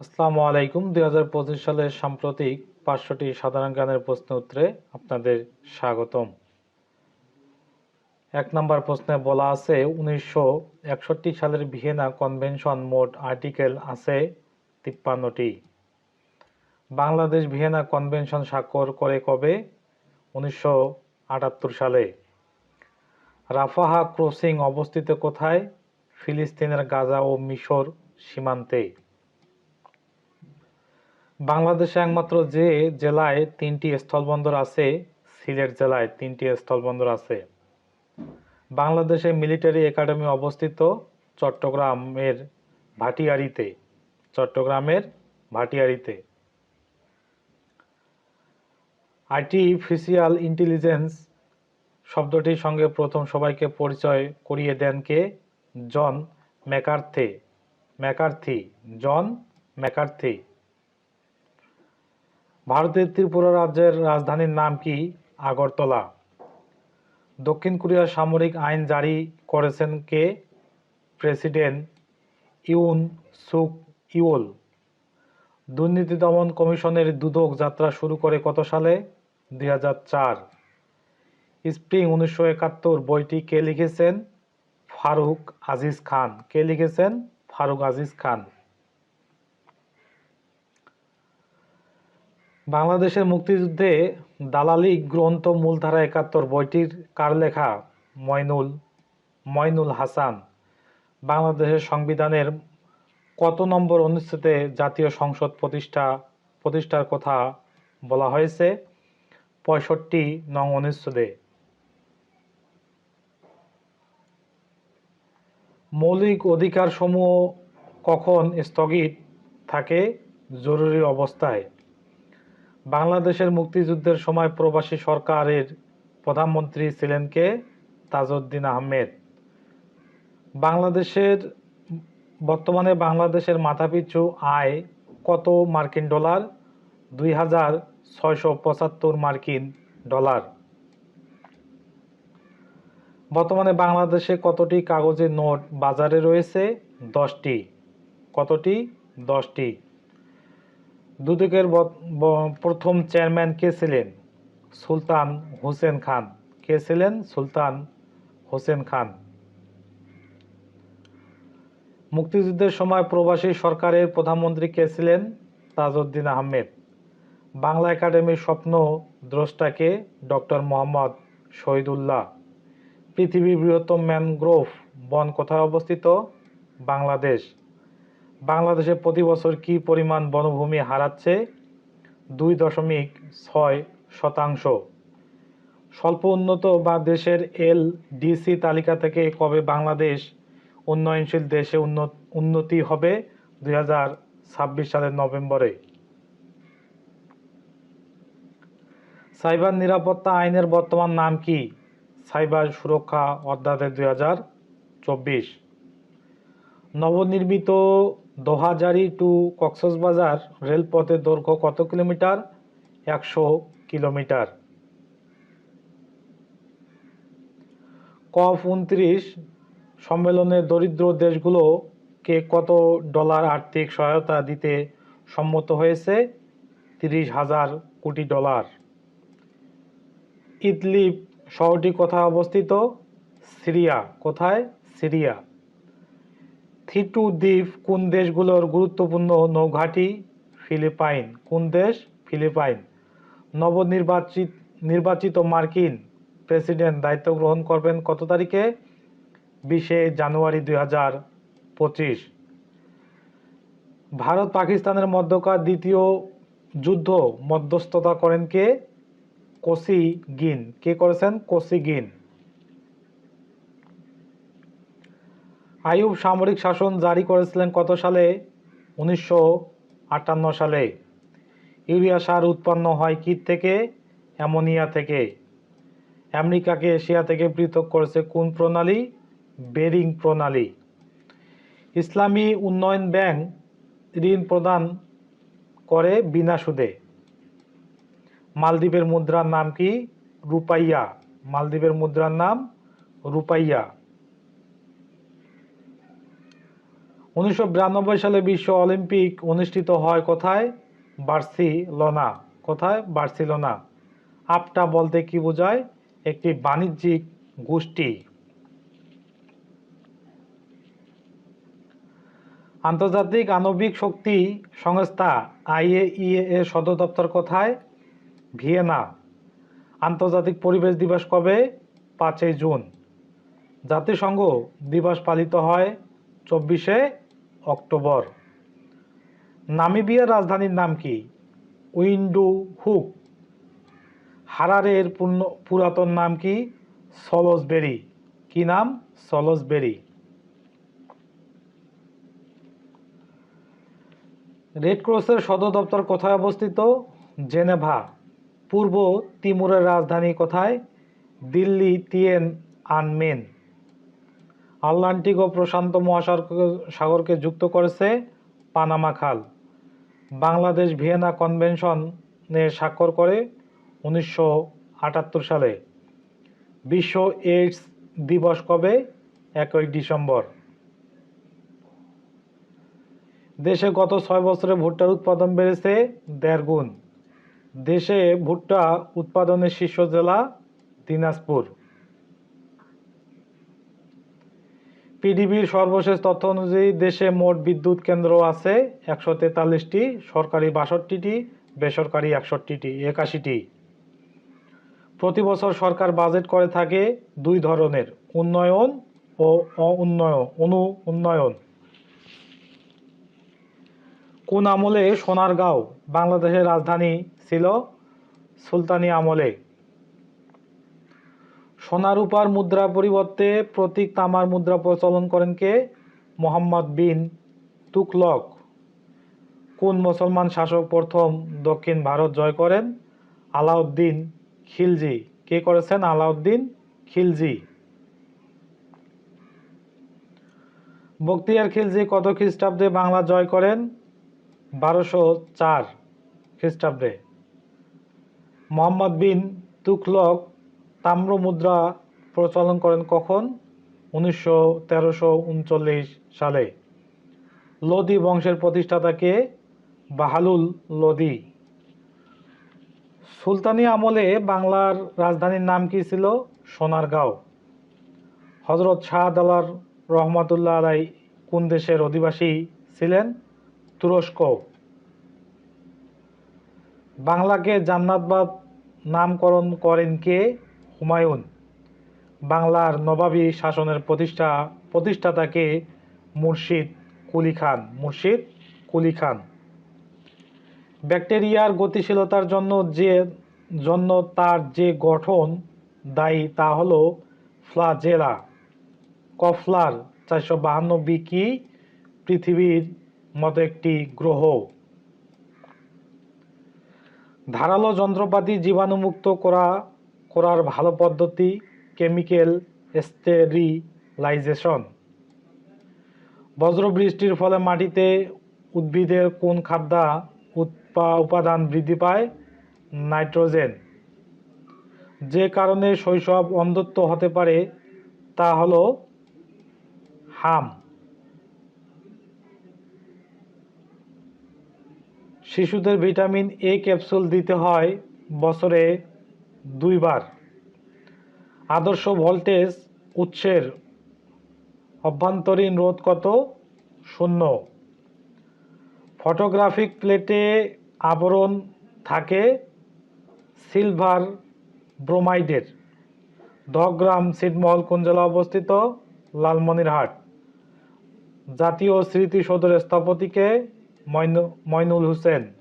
আসসালামু আলাইকুম। দুই হাজার পঁচিশ সালের সাম্প্রতিক পাঁচশোটি সাধারণ জ্ঞানের প্রশ্ন উত্তরে আপনাদের স্বাগতম। এক নম্বর প্রশ্নে বলা আছে, উনিশশো একষট্টি সালের ভিয়েনা কনভেনশন মোট আর্টিকেল আছে তিপ্পান্নটি। বাংলাদেশ ভিয়েনা কনভেনশন স্বাক্ষর করে কবে? উনিশশো আটাত্তর সালে। রাফাহা ক্রসিং অবস্থিত কোথায়? ফিলিস্তিনের গাজা ও মিশর সীমান্তে। বাংলাদেশে একমাত্র যে জেলায় তিনটি স্থলবন্দর আছে, সিলেট জেলায় তিনটি স্থলবন্দর আছে। বাংলাদেশে মিলিটারি একাডেমি অবস্থিত চট্টগ্রামের ভাটিয়ারিতে চট্টগ্রামের ভাটিয়ারিতে। আর্টিফিশিয়াল ইন্টেলিজেন্স শব্দটির সঙ্গে প্রথম সবাইকে পরিচয় করিয়ে দেন কে? জন ম্যাকার্থে। McCarthy, John McCarthy. ভারতের ত্রিপুরা রাজ্যের রাজধানীর নাম কি? আগরতলা। দক্ষিণ কোরিয়ার সামরিক আইন জারি করেছেন কে? প্রেসিডেন্ট ইউন সুক ইউল দুর্নীতি দমন কমিশনের দুদক যাত্রা শুরু করে কত সালে? দুই স্প্রিং উনিশশো একাত্তর বইটি কে লিখেছেন? ফারুক আজিজ খান। কে লিখেছেন? ফারুক আজিজ খান। বাংলাদেশের মুক্তিযুদ্ধে দালালি গ্রন্থ মূলধারা একাত্তর বইটির কার লেখা ময়নুল ময়নুল হাসান। বাংলাদেশের সংবিধানের কত নম্বর অনুচ্ছেদে জাতীয় সংসদ প্রতিষ্ঠা, প্রতিষ্ঠার কথা বলা হয়েছে? পঁয়ষট্টি নং অনুচ্ছেদে। মৌলিক অধিকারসমূহ কখন স্থগিত থাকে? জরুরি অবস্থায়। বাংলাদেশের মুক্তিযুদ্ধের সময় প্রবাসী সরকারের প্রধানমন্ত্রী ছিলেন কে? তাজউদ্দিন আহমেদ। বাংলাদেশের, বর্তমানে বাংলাদেশের মাথাপিছু আয় কত মার্কিন ডলার? দুই হাজার ছয়শো পঁচাত্তর মার্কিন ডলার। বর্তমানে বাংলাদেশে কতটি কাগজের নোট বাজারে রয়েছে? দশটি। কতটি? দশটি। দুদকের প্রথম চেয়ারম্যান কে ছিলেন? সুলতান হোসেন খান। কে ছিলেন? সুলতান হোসেন খান। মুক্তিযুদ্ধের সময় প্রবাসী সরকারের প্রধানমন্ত্রী কে ছিলেন? তাজউদ্দিন আহমেদ। বাংলা একাডেমির স্বপ্ন দ্রষ্টাকে ডক্টর মোহাম্মদ শহীদুল্লাহ। পৃথিবীর বৃহত্তম ম্যানগ্রোভ বন কোথায় অবস্থিত? বাংলাদেশ। বাংলাদেশে প্রতি বছর কি পরিমাণ বনভূমি হারাচ্ছে? দুই দশমিক ছয় শতাংশ। স্বল্প উন্নত বা দেশের এল ডিসি তালিকা থেকে কবে বাংলাদেশ উন্নয়নশীল দেশে উন্নত- হবে? দুই হাজার ছাব্বিশ সালের নভেম্বরে। সাইবার নিরাপত্তা আইনের বর্তমান নাম কি? সাইবার সুরক্ষা অধ্যাদেশ দুই হাজার চব্বিশ। নবনির্মিত দোহাজারি টু কক্সবাজার রেলপথের দৈর্ঘ্য কত কিলোমিটার? একশো কিলোমিটার। কফ উনত্রিশ, সম্মেলনে দরিদ্র দেশগুলোকে কত ডলার আর্থিক সহায়তা দিতে সম্মত হয়েছে? তিরিশ হাজার কোটি ডলার। ইদলিব শহরটি কোথায় অবস্থিত? সিরিয়া। কোথায়? সিরিয়া। থিটু দ্বীপ কোন দেশগুলোর গুরুত্বপূর্ণ নৌঘাঁটি? ফিলিপাইন। কোন দেশ? ফিলিপাইন। নবনির্বাচিত, নির্বাচিত মার্কিন প্রেসিডেন্ট দায়িত্ব গ্রহণ করবেন কত তারিখে? বিশে জানুয়ারি দুই হাজার পঁচিশ। ভারত পাকিস্তানের মধ্যকার দ্বিতীয় যুদ্ধ মধ্যস্থতা করেন কে? কোসি গিন। কে করেছেন? কোসি গিন। আইয়ুব সামরিক শাসন জারি করেছিলেন কত সালে? উনিশশো আটান্ন সালে। ইউরিয়া সার উৎপন্ন হয় কীট থেকে? অ্যামোনিয়া থেকে। আমেরিকাকে এশিয়া থেকে পৃথক করেছে কোন প্রণালী? বেরিং প্রণালী। ইসলামী উন্নয়ন ব্যাংক ঋণ প্রদান করে বিনা সুদে। মালদ্বীপের মুদ্রার নাম কি? রুপাইয়া। মালদ্বীপের মুদ্রার নাম রুপাইয়া। উনিশশো বিরানব্বই সালে বিশ্ব অলিম্পিক অনুষ্ঠিত হয় কোথায়? বার্সিলোনা। কোথায়? বার্সিলোনা। আপটা বলতে কি বোঝায়? একটি বাণিজ্যিক গোষ্ঠী। আন্তর্জাতিক আণবিক শক্তি সংস্থা আইএইএ এর সদর দপ্তর কোথায়? ভিয়েনা। আন্তর্জাতিক পরিবেশ দিবস কবে? পাঁচই জুন। জাতিসংঘ দিবস পালিত হয় চব্বিশে অক্টোবর। নামিবিয়ার রাজধানীর নাম কি? উইন্ডু হুক হারারের পূর্ণ পুরাতন নাম কি? সলসবেরি কি নাম? সলসবেরি রেড ক্রসের সদর দপ্তর কোথায় অবস্থিত? জেনেভা। পূর্ব তিমুরের রাজধানী কোথায়? Delhi, Tiananmen. আটলান্টিক ও প্রশান্ত মহাসাগর সাগরকে যুক্ত করেছে পানামা খাল। বাংলাদেশ ভিয়েনা কনভেনশনে স্বাক্ষর করে উনিশশো আটাত্তর সালে। বিশ্ব এইডস দিবস কবে? একই ডিসেম্বর। দেশে গত ছয় বছরে ভুট্টার উৎপাদন বেড়েছে দেড় গুণ। দেশে ভুট্টা উৎপাদনের শীর্ষ জেলা দিনাজপুর। পিডিবির সর্বশেষ তথ্য অনুযায়ী দেশে মোট বিদ্যুৎ কেন্দ্র আছে একশো তেতাল্লিশটি, সরকারি বাষট্টিটি, বেসরকারি একষট্টিটি, একাশিটি। প্রতি বছর সরকার বাজেট করে থাকে দুই ধরনের, উন্নয়ন ও অউন্নয়ন অনু উন্নয়ন কোন আমলে সোনারগাঁও, বাংলাদেশের রাজধানী ছিল সুলতানি আমলে। সোনার উপার মুদ্রা পরিবর্তে প্রতীক তামার মুদ্রা প্রচলন করেন কে? মোহাম্মদ বিন তুকলক কোন মুসলমান শাসক প্রথম দক্ষিণ ভারত জয় করেন? আলাউদ্দিন খিলজি। কে করেছেন? আলাউদ্দিন খিলজি। বক্তিয়ার খিলজি কত খ্রিস্টাব্দে বাংলা জয় করেন? বারোশো চার খ্রিস্টাব্দে। মোহাম্মদ বিন তুকলক তাম্র মুদ্রা প্রচলন করেন কখন? উনিশশো তেরোশো উনচল্লিশ সালে। লোদি বংশের প্রতিষ্ঠাতাকে বাহালুল লোদি। সুলতানি আমলে বাংলার রাজধানীর নাম কি ছিল? সোনারগাঁও। হজরত শাহদালার রহমাতুল্লাহ আলাই কোন দেশের অধিবাসী ছিলেন? তুরস্ক। বাংলাকে জান্নাতবাদ নামকরণ করেন কে? হুমায়ুন। বাংলার নবাবী শাসনের প্রতিষ্ঠা, প্রতিষ্ঠাতাকে মুর্শিদ কুলি খান, মুর্শিদ কুলি খান। ব্যাকটেরিয়ার গতিশীলতার জন্য যে, জন্য তার যে গঠন দায়ী তা হল ফ্লাজেলা। কফলার চারশো বাহান্ন কি পৃথিবীর মতো একটি গ্রহ। ধারালো যন্ত্রপাতি জীবাণুমুক্ত করা করার ভালো পদ্ধতি, কেমিক্যাল স্টেরিলাইজেশন। বজ্রবৃষ্টির ফলে মাটিতে উদ্ভিদের কোন খাদ্য উপাদান বৃদ্ধি পায়? নাইট্রোজেন। যে কারণে শৈশব অন্ধত্ব হতে পারে, তা হলো হাম। শিশুদের ভিটামিন এ ক্যাপসুল দিতে হয় বছরে দুইবার। আদর্শ ভোল্টেজ উৎসের অভ্যন্তরীণ রোধ কত? শূন্য। ফটোগ্রাফিক প্লেটে আবরণ থাকে সিলভার ব্রোমাইডের। দহগ্রাম ছিটমহল কোন জেলা অবস্থিত? লালমনিরহাট। জাতীয় স্মৃতিসৌধের স্থপতিকে মইনু- মইনুল হোসেন।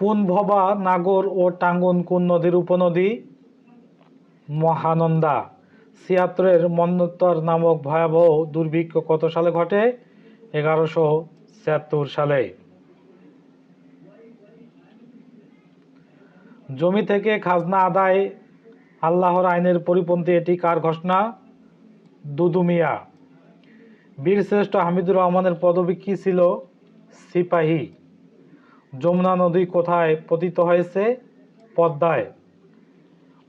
পুনভবা নাগর ও টাঙ্গন কোন নদীর উপনদী? মহানন্দা। ছিয়াত্তরের মন্নোত্তর নামক ভয়াবহ দুর্ভিক্ষ কত সালে ঘটে? এগারোশো ছিয়াত্তর সালে। জমি থেকে খাজনা আদায়, আল্লাহর আইনের পরিপন্থী এটি কার ঘোষণা? দুদুমিয়া। বীরশ্রেষ্ঠ হামিদুর রহমানের পদবী কী ছিল? সিপাহী। যমুনা নদী কোথায় পতিত হয়েছে? পদ্মায়।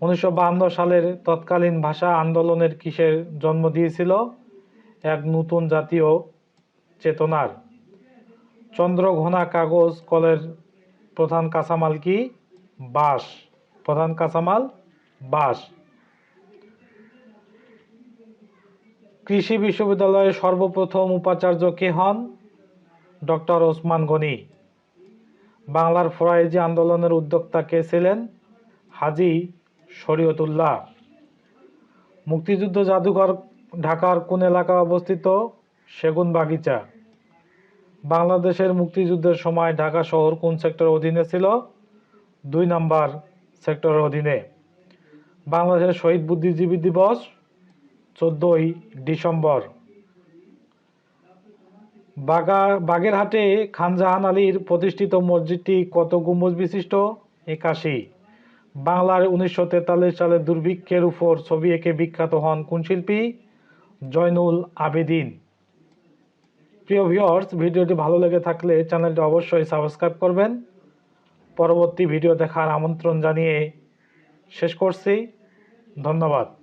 উনিশশো সালের তৎকালীন ভাষা আন্দোলনের কিসের জন্ম দিয়েছিল? এক নতুন জাতীয় চেতনার। চন্দ্রঘোনা কাগজ কলের প্রধান কাঁচামাল কি? বাঁশ। প্রধান কাঁচামাল বাঁশ। কৃষি বিশ্ববিদ্যালয়ের সর্বপ্রথম উপাচার্য কে হন? ডক্টর ওসমান গনি। বাংলার ফরাইজি আন্দোলনের উদ্যোক্তা কে ছিলেন? হাজি শরীয়তুল্লাহ। মুক্তিযুদ্ধ জাদুঘর ঢাকার কোন এলাকায় অবস্থিত? সেগুন বাগিচা। বাংলাদেশের মুক্তিযুদ্ধের সময় ঢাকা শহর কোন সেক্টরের অধীনে ছিল? দুই নাম্বার সেক্টরের অধীনে। বাংলাদেশের শহীদ বুদ্ধিজীবী দিবস চোদ্দোই ডিসেম্বর। বাগা, বাগেরহাটে খানজাহান আলীর প্রতিষ্ঠিত মসজিদটি কত গম্বুজ বিশিষ্ট? একাশি। বাংলার উনিশশো তেতাল্লিশ সালে দুর্ভিক্ষের উপর ছবি এঁকে বিখ্যাত হন কোন শিল্পী? জয়নুল আবেদিন। প্রিয় ভিউয়ার্স ভিডিওটি ভালো লেগে থাকলে চ্যানেলটি অবশ্যই সাবস্ক্রাইব করবেন। পরবর্তী ভিডিও দেখার আমন্ত্রণ জানিয়ে শেষ করছি। ধন্যবাদ।